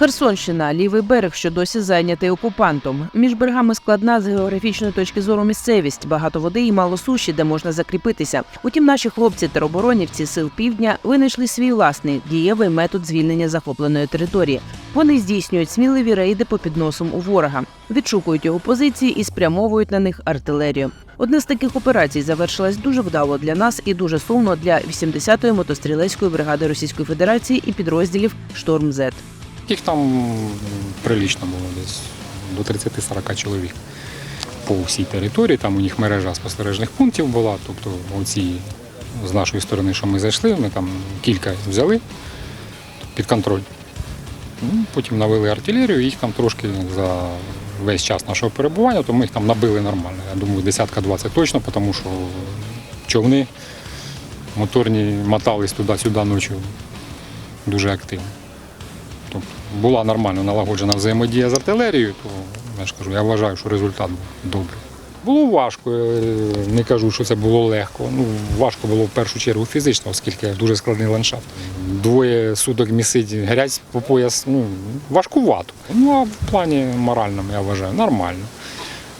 Херсонщина, лівий берег, що досі зайнятий окупантом. Між берегами складна з географічної точки зору місцевість, багато води і мало суші, де можна закріпитися. Утім, наші хлопці тероборонівці сил півдня винайшли свій власний дієвий метод звільнення захопленої території. Вони здійснюють сміливі рейди по підносам у ворога, відшукують його позиції і спрямовують на них артилерію. Одна з таких операцій завершилась дуже вдало для нас і дуже сумно для 80-ї мотострілецької бригади Російської Федерації і підрозділів Шторм Зет. Їх там прилічно було десь до 30-40 чоловік по всій території. Там у них мережа спостережних пунктів була. Тобто оці з нашої сторони, що ми зайшли, ми там кілька взяли під контроль. Ну, потім навели артилерію, їх там трошки за весь час нашого перебування, то ми їх там набили нормально. Я думаю, десятка 20 точно, тому що човни моторні мотались туди-сюди ночі дуже активно. Тобто була нормально налагоджена взаємодія з артилерією, то я ж кажу, я вважаю, що результат був добрий. Було важко, не кажу, що це було легко. Ну, важко було в першу чергу фізично, оскільки дуже складний ландшафт. Двоє суток місить грязь по пояс, ну, важкувато. Ну, а в плані моральному, я вважаю, нормально.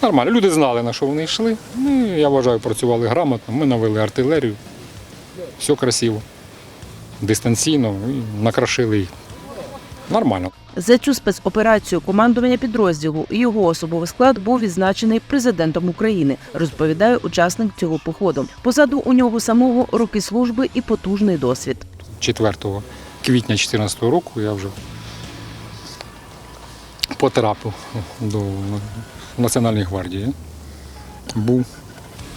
Нормально. Люди знали, на що вони йшли. Ну, я вважаю, працювали грамотно. Ми навели артилерію. Все красиво, дистанційно і накрашили їх. Нормально. За цю спецоперацію командування підрозділу і його особовий склад був відзначений президентом України, розповідає учасник цього походу. Позаду у нього самого роки служби і потужний досвід. 4 квітня 2014 року я вже потрапив до Національної гвардії. Був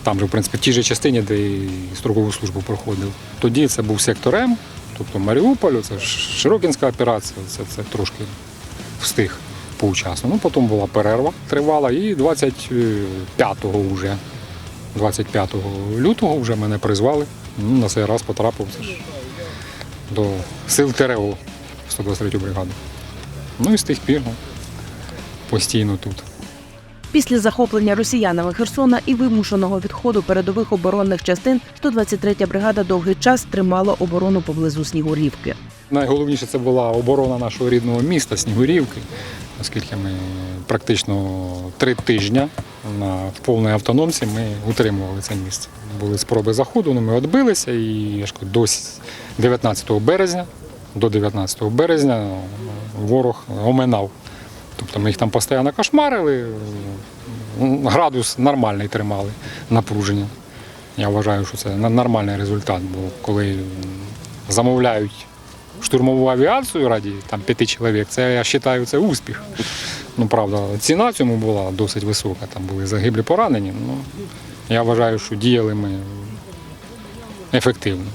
там же, в принципі, в тій же частині, де і строкову службу проходив. Тоді це був сектор М, тобто Маріуполь, це Широкінська операція, це, це трошки встиг поучасно. Ну, потім була перерва тривала, і 25-го вже, 25 лютого вже мене призвали. Ну, на цей раз потрапив це ж до сил ТРО 123 бригаду. Ну і з тих пір ну, постійно тут. Після захоплення росіянами Херсона і вимушеного відходу передових оборонних частин 123-я бригада довгий час тримала оборону поблизу Снігурівки. Найголовніше це була оборона нашого рідного міста Снігурівки, оскільки ми практично три тижні на в повній автономці ми утримували це місце. Були спроби заходу, але ми відбилися і до 19 березня, до 19 березня ворог оминав. Тобто ми їх там постійно кошмарили, градус нормальний тримали, напруження. Я вважаю, що це нормальний результат, бо коли замовляють штурмову авіацію раді там, п'яти чоловік, це я вважаю, це успіх. Ну, правда, ціна цьому була досить висока, там були загиблі поранені. Ну, я вважаю, що діяли ми ефективно.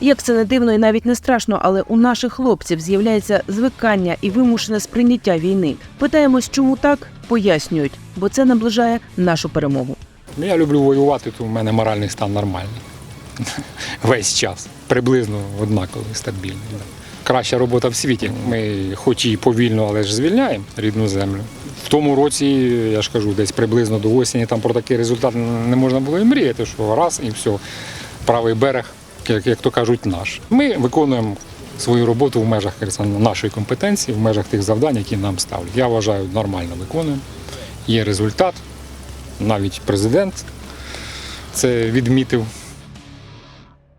Як це не дивно і навіть не страшно, але у наших хлопців з'являється звикання і вимушене сприйняття війни. Питаємось, чому так? Пояснюють, бо це наближає нашу перемогу. Ну, Я люблю воювати, то в мене моральний стан нормальний. Весь час. Приблизно однаковий, стабільний. Краща робота в світі. Ми хоч і повільно, але ж звільняємо рідну землю. В тому році, я ж кажу, десь приблизно до осені там про такий результат не можна було і мріяти, що раз і все, правий берег, як, як то кажуть, наш. Ми виконуємо свою роботу в межах нашої компетенції, в межах тих завдань, які нам ставлять. Я вважаю, нормально виконуємо. Є результат. Навіть президент це відмітив